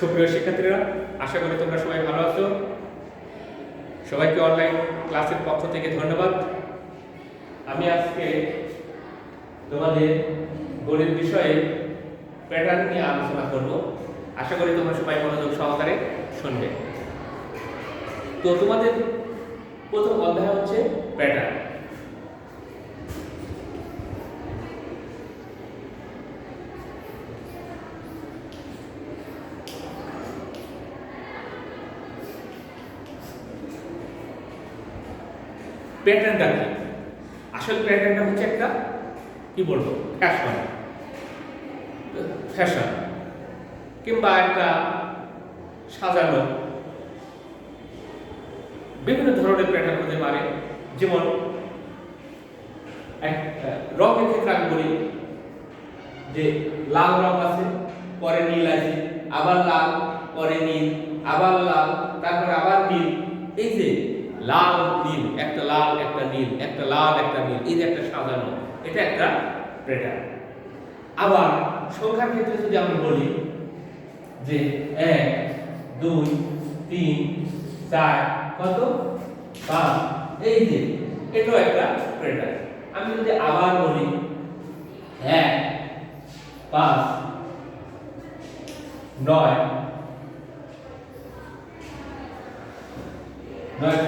সুপ্রিয় শিক্ষার্থীরা, আশা করি তোমরা সবাই ভালো আছো। সবাইকে অনলাইন ক্লাসের পক্ষ থেকে ধন্যবাদ। আমি আজকে তোমাদের গণিত বিষয়ে প্যাটার্ন নিয়ে আলোচনা করব। আশা করি তোমরা সবাই মনোযোগ সহকারে শুনবে। তো তোমাদের প্রথম অধ্যায় হচ্ছে প্যাটার্ন প্যাটার্নটা কি? আসল প্যাটার্নটা হচ্ছে একটা, কি বলব? ফ্যাশন ফ্যাশন কিংবা একটা সাজানো। বিভিন্ন ধরনের প্যাটার্ন হতে পারে। যেমন রঙের ক্ষেত্রে আমি বলি যে, লাল রং আছে, পরে নীল আছে, আবার লাল, পরে নীল, আবার লাল, তারপরে আবার নীল। এই যে লাল নীল, একটা লাল, একটা নীল, একটা লাল, একটা নীল, এই যে একটা সাজানো, এটা একটা প্যাটার্ন আবার সংখ্যার ক্ষেত্রে যদি আমি বলি যে এক, দুই, তিন, চার, কত? পাঁচ, এই যে, এটাও একটা প্যাটার্ন আমি যদি আবার বলি এক, পাঁচ, নয় নয়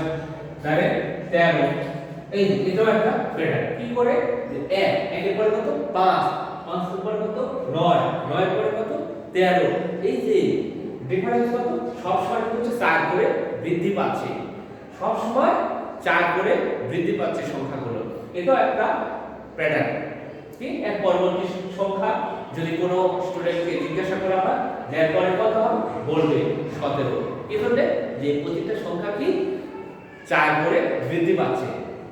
তাহলে তেরো। এই এটাও একটা প্যাটার্ন কি করে? যে এক, একের পরে কত? পাঁচ। পাঁচের পরে কত? নয়। নয়ের পরে কত? তেরো। এই যে ডিফারেন্স কত? সব সময় হচ্ছে চার করে বৃদ্ধি পাচ্ছে। সব সময় চার করে বৃদ্ধি পাচ্ছে সংখ্যাগুলো। এটাও একটা প্যাটার্ন কি? এক পরবর্তী সংখ্যা যদি কোনো স্টুডেন্টকে জিজ্ঞাসা করা হয় যে এরপরে কত বলবে সতেরো। কি বলবে? যে প্রতিটা সংখ্যা কি? চার করে বৃদ্ধি পাচ্ছে।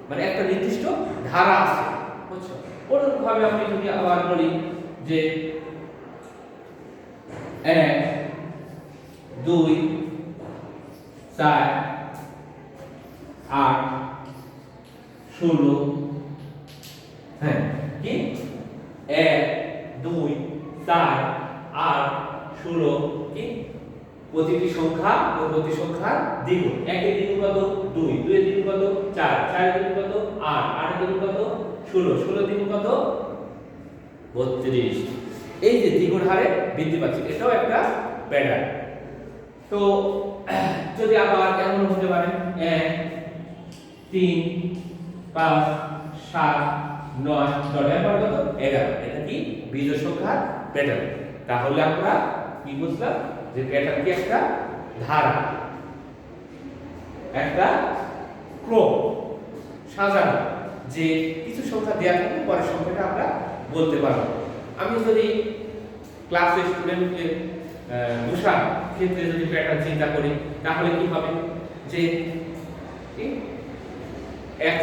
মানে একটা নির্দিষ্ট ধারা আছে, বুঝছ? ওরকমভাবে আমি যদি আবার বলি যে, এক, দুই, চার, আট, ষোলো হ্যাঁ কি? এক, দুই, চার, আট, ষোলো প্রতিটি সংখ্যা পরবর্তী সংখ্যার দ্বিগুণ। একের দ্বিগুণ কত? দুই। দুইয়ের দ্বিগুণ কত? চার। চারের দ্বিগুণ কত? আট। আটের দ্বিগুণ কত? ষোলো। ষোলো দ্বিগুণ কত? বত্রিশ। এই যে দ্বিগুণ হারে বৃদ্ধি পাচ্ছে, এটাও একটা প্যাটার্ন তো, যদি আবার এমন হতে পারে, এক, তিন, পাঁচ, সাত, নয় দশের পর কত? এগারো। এটা কি বীজ সংখ্যার প্যাটার্ন তাহলে আমরা কি বুঝলাম? যে প্যাটার্ন কি একটা? ধারা। একটা ক্রম সাজানো, যে কিছু সংখ্যা দেওয়া থাকলে পরের সংখ্যাটা আমরা বলতে পারব। আমি যদি ক্লাসে স্টুডেন্টকে বসার ক্ষেত্রে যদি প্যাটার্ন চিন্তা করি, তাহলে কি হবে? যে কি? x